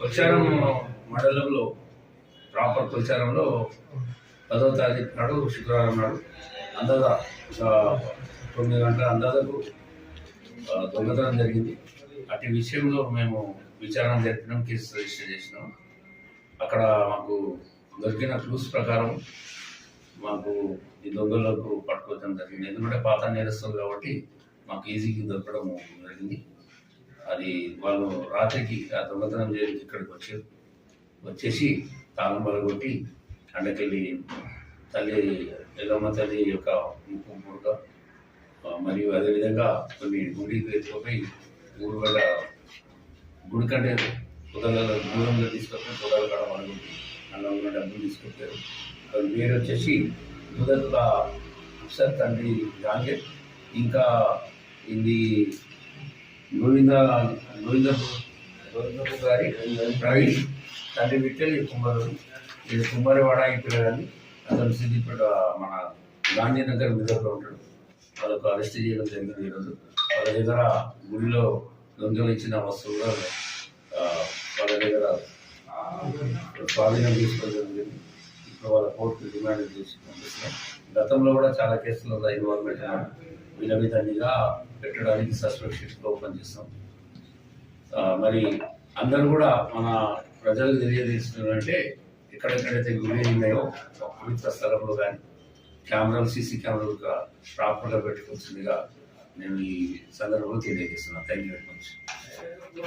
ప్రచారం మండలంలో ప్రాపర్ ప్రచారంలో పదో తారీఖు నాడు శుక్రవారం నాడు అందాజ ఒక తొమ్మిది గంటల అందాజకు దొంగతనం జరిగింది. అటు విషయంలో మేము విచారణ జరిపినాం కేసు రిజిస్టర్ చేసినాం. అక్కడ మాకు దొరికిన క్లూస్ ప్రకారం మాకు ఈ దొంగలకు పట్టుకోవడం జరిగింది. ఎందుకంటే పాత నేరస్తులు కాబట్టి మాకు ఈజీగా దొరకడం జరిగింది. అది వాళ్ళు రాత్రికి ఆ దొంగతనం చేసి ఇక్కడికి వచ్చారు వచ్చేసి తాళం పడగొట్టి అండకెళ్ళి తల్లి ఎల్లమ్మ తల్లి యొక్క ముక్కు ముడక మరియు అదేవిధంగా కొన్ని గుడికి పోయి ఊరు వల్ల గుడి కంటే పొదల దూరంగా తీసుకొస్తే పొదల కాడ పడగొట్టి అన్నం డబ్బులు తీసుకొచ్చారు. అది వేరు వచ్చేసి మొదట అఫ్సర్ తండ్రి జాంగీర్ ఇంకా ఇది గోవింద గోవిందపు గోవిందపు గారి ప్రవీణ్ తండ్రి విట్టెల్ కుమారుడు. ఇది కుమారివాడ ఈ పిల్లగాని అతను సిద్దిపేట మన గాంధీనగర్ మీదలో ఉంటాడు. వాళ్ళకు అరెస్ట్ చేయడం జరిగింది ఈరోజు. వాళ్ళ దగ్గర గుడిలో దొంగలు ఇచ్చిన వస్తువులు వాళ్ళ దగ్గర స్వాధీనం తీసుకోవడం జరిగింది. ఇప్పుడు వాళ్ళ కోర్టు డిమాండ్ చేసి పంపిస్తున్నాం గతంలో కూడా చాలా కేసులు ఉన్నాయి. ఇన్వాల్వ్మెంట్ ఉన్నారు పెట్టడానికి సస్పెక్ట్ ఓపెన్ చేస్తాం. మరి అందరూ కూడా మన ప్రజలు తెలియజేస్తున్నారంటే ఎక్కడెక్కడైతే గుడి ఉన్నాయో పవిత్ర స్థలంలో కానీ కెమెరాలు సీసీ కెమెరాలు ప్రాపర్గా పెట్టుకోవాల్సిందిగా నేను ఈ సందర్భంలో తెలియజేస్తున్నాను థ్యాంక్ యూ వెరీ మచ్.